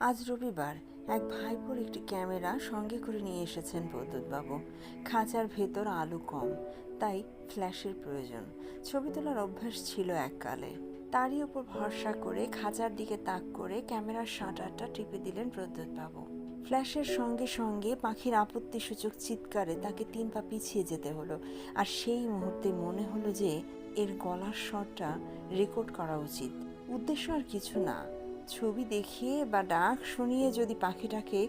আজ রবিবার এক ভাইপোর একটি ক্যামেরা সঙ্গে করে নিয়ে এসেছেন প্রদ্যুৎবাবু খাঁচার ভেতর আলো কম, তাই ফ্ল্যাশের প্রয়োজন। ছবি তোলার অভ্যাস ছিল এককালে। তারই ওপর ভরসা করে খাঁচার দিকে তাক করে ক্যামেরার শাটারটা টিপে দিলেন প্রদ্যুৎবাবু ফ্ল্যাশের সঙ্গে সঙ্গে পাখির আপত্তিসূচক চিৎকারে তাকে তিন পা পিছিয়ে যেতে হলো। আর সেই মুহূর্তে মনে হলো যে এর গলার স্বরটা রেকর্ড করা উচিত। উদ্দেশ্য আর কিছু না। ছবি দেখিয়ে বা ডাক শুনিয়ে যদি পাখিটাকে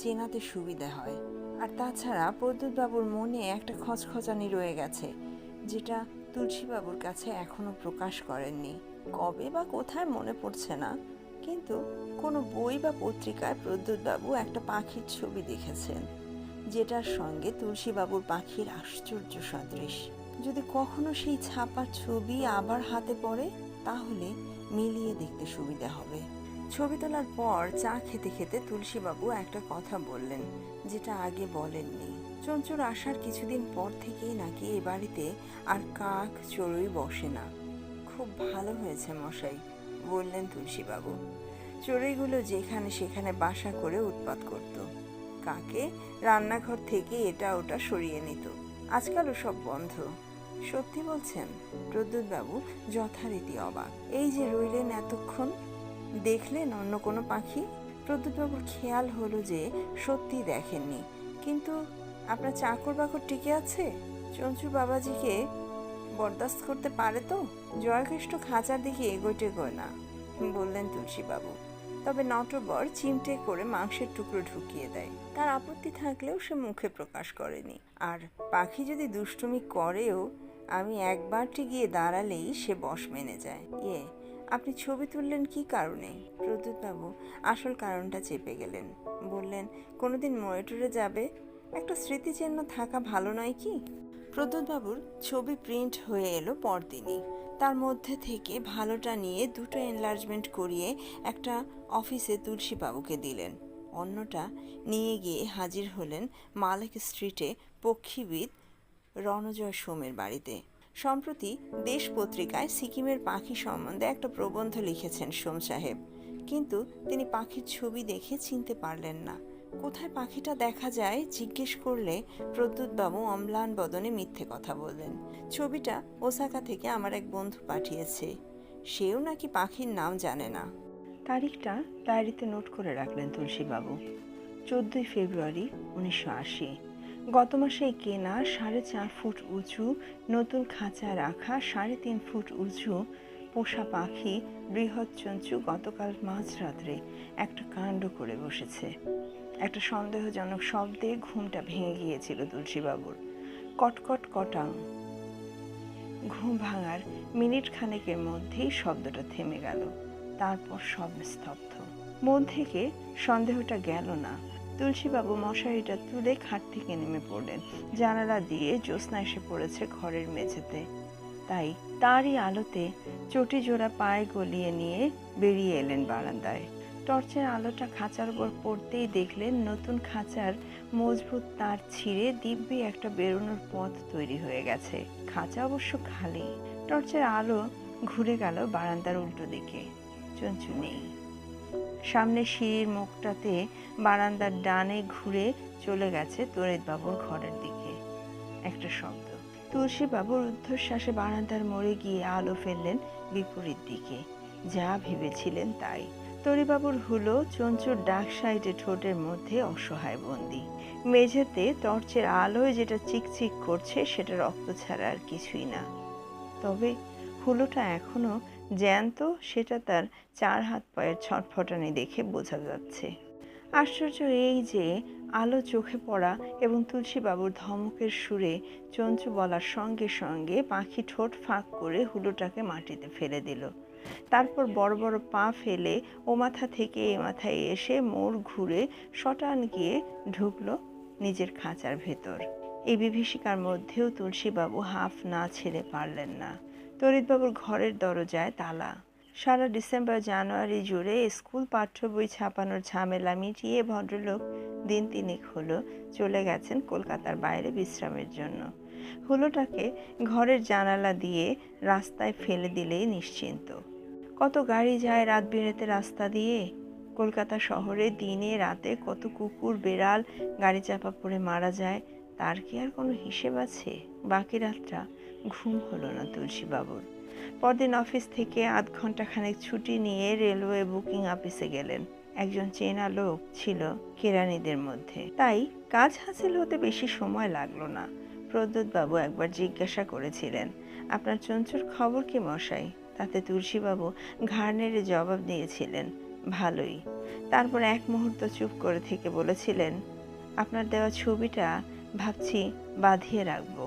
চেনাতে সুবিধা হয়। আর তাছাড়া প্রদ্যুৎবাবুর মনে একটা খচখচানি রয়ে গেছে, যেটা তুলসীবাবুর কাছে এখনও প্রকাশ করেননি। কবে বা কোথায় মনে পড়ছে না, কিন্তু কোনো বই বা পত্রিকায় প্রদ্যুৎবাবু একটা পাখির ছবি দেখেছেন, যেটার সঙ্গে তুলসীবাবুর পাখির আশ্চর্য সদৃশ। যদি কখনো সেই ছাপা ছবি আবার হাতে পড়ে, তাহলে মিলিয়ে দেখতে সুবিধা হবে। ছবি তোলার পর চা খেতে খেতে তুলসীবাবু একটা কথা বললেন, যেটা আগে বলেননি। চঞ্চুর আসার কিছুদিন পর থেকেই নাকি এ বাড়িতে আর কাক চড়ুই বসে না। খুব ভালো হয়েছে মশাই, বললেন তুলসীবাবু। চড়ুইগুলো যেখানে সেখানে বাসা করে উৎপাত করত। কাকে? রান্নাঘর থেকে এটা ওটা সরিয়ে নিত। আজকাল সব বন্ধ। সত্যি বলছেন? প্রদ্যুৎবাবু যথারীতি অবাক। এই যে রইলেন এতক্ষণ? দেখলেন অন্য কোনো পাখি? প্রদ্যুৎবাবুর খেয়াল হলো যে সত্যি দেখেননি। কিন্তু আপনার চাকর বাকর টিকে আছে? চঞ্চু বাবাজিকে বরদাস্ত করতে পারে তো? জয়কৃষ্ণ খাঁচার দিকে এগোটে গয় না, বললেন তুলসীবাবু। তবে নটবর চিমটে করে মাংসের টুকরো ঢুকিয়ে দেয়। তার আপত্তি থাকলেও সে মুখে প্রকাশ করেনি। আর পাখি যদি দুষ্টুমি করেও, আমি একবারটি গিয়ে দাঁড়ালেই সে বশ মেনে যায়। ইয়ে আপনি ছবি তুললেন কি কারণে? প্রদ্যুৎবাবু আসল কারণটা চেপে গেলেন। বললেন, কোনোদিন ময়েটরে যাবে? একটা স্মৃতিচিহ্ন থাকা ভালো নয় কি? প্রদ্যুৎবাবুর ছবি প্রিন্ট হয়ে এলো পরদিনই। তার মধ্যে থেকে ভালোটা নিয়ে দুটো এনলার্জমেন্ট করিয়ে একটা অফিসে তুলসীবাবুকে দিলেন। অন্যটা নিয়ে গিয়ে হাজির হলেন মালিক স্ট্রিটে পক্ষীবিদ রণজয় সোমের বাড়িতে। সম্প্রতি দেশ পত্রিকায় সিকিমের পাখি সম্বন্ধে একটা প্রবন্ধ লিখেছেন সোম সাহেব। কিন্তু তিনি পাখির ছবি দেখে চিনতে পারলেন না। কোথায় পাখিটা দেখা যায় জিজ্ঞেস করলে প্রদ্যুৎবাবু অম্লান বদনে মিথ্যে কথা বললেন। ছবিটা ওসাকা থেকে আমার এক বন্ধু পাঠিয়েছে। সেও নাকি পাখির নাম জানে না। তারিখটা ডায়েরিতে নোট করে রাখলেন তুলসীবাবু। চোদ্দই ফেব্রুয়ারি উনিশশো আশি। গত মাসে কেনা সাড়ে চার ফুট উঁচু, নতুন খাঁচা রাখা সাড়ে তিন ফুট উঁচু পোষা পাখি বৃহৎ চঞ্চু গতকাল মাঝরাত্রে একটা কাণ্ড করে বসেছে। একটা সন্দেহজনক শব্দে ঘুমটা ভেঙে গিয়েছিল তুলসীবাবুর। কটকট কটাং। ঘুম ভাঙার মিনিট খানেকের মধ্যেই শব্দটা থেমে গেল। তারপর সব স্তব্ধ মন থেকে সন্দেহটা গেল না। তুলসীবাবু মশারিটা তুলে খাট থেকে নেমে পড়লেন। জানালা দিয়ে জ্যোৎস্না এসে পড়েছে ঘরের মেঝেতে। তাই তারই আলোতে চটি জোড়া পায়ে গলিয়ে নিয়ে বেরিয়ে এলেন বারান্দায়। টর্চের আলোটা খাঁচার উপর পড়তেই দেখলেন নতুন খাঁচার মজবুত তার ছিঁড়ে দিব্যি একটা বেরোনোর পথ তৈরি হয়ে গেছে। খাঁচা অবশ্য খালি। টর্চের আলো ঘুরে গেল বারান্দার উল্টো দিকে। চঞ্চু নেই। সামনে সিঁড়ির মুখটাতে বারান্দার ডানে ঘুরে চলে গেছে তরিতবাবুর ঘরের দিকে। একটা শব্দ। তুলসীবাবুর ঊর্ধ্বশ্বাসে বারান্দার মোড়ে গিয়ে আলো ফেললেন বিপরীত দিকে। যা ভেবেছিলেন তাই। তরিবাবুর হুলো চঞ্চুর ডাক সাইডে ঠোঁটের মধ্যে অসহায় বন্দি। মেঝেতে টর্চের আলোয় যেটা চিকচিক করছে, সেটা রক্ত ছাড়া আর কিছুই না। তবে হুলোটা এখনও জ্যান্ত, সেটা তার চার হাত পায়ের ছটফটানি দেখে বোঝা যাচ্ছে। আশ্চর্য এই যে আলো চোখে পড়া এবং তুলসীবাবুর ধমকের সুরে চঞ্চু বলার সঙ্গে সঙ্গে পাখি ঠোঁট ফাঁক করে হুলোটাকে মাটিতে ফেলে দিল। তারপর বড় বড় পা ফেলে ও মাথা থেকে এ মাথায় এসে মোড় ঘুরে শটান গিয়ে ঢুকলো নিজের খাঁচার ভেতর। এই বিভীষিকার মধ্যেও তুলসীবাবু হাফ না ছেড়ে পারলেন না। তরিতবাবুর ঘরের দরজায় তালা। সারা ডিসেম্বর, জানুয়ারি জুড়ে স্কুল পাঠ্য বই ছাপানোর ঝামেলা মিটিয়ে ভদ্রলোক দিন তিনেক হলো চলে গেছেন কলকাতার বাইরে বিশ্রামের জন্য। হুলোটাকে ঘরের জানালা দিয়ে রাস্তায় ফেলে দিলেই নিশ্চিন্ত। কত গাড়ি যায় রাত বিরেতে রাস্তা দিয়ে? কলকাতা শহরে দিনে রাতে কত কুকুর, বেড়াল গাড়ি চাপা পড়ে মারা যায়। তার কি আর কোনো হিসেব আছে? বাকি রাতটা ঘুম হলো না তুলসীবাবুর। পরদিন অফিস থেকে আধ ঘণ্টা খানেক ছুটি নিয়ে রেলওয়ে বুকিং অফিসে গেলেন। একজন চেনা লোক ছিল কেরানিদের মধ্যে। তাই কাজ হাসিল হতে বেশি সময় লাগল না। প্রদ্যুৎ বাবু একবার জিজ্ঞাসা করেছিলেন, আপনার চঞ্চুর খবর কি মশাই? তাতে তুলসীবাবু ঘাড় নেড়ে জবাব দিয়েছিলেন, ভালোই। তারপর এক মুহূর্ত চুপ করে থেকে বলেছিলেন, আপনার দেওয়া ছবিটা ভাবছি বাঁধিয়ে রাখব।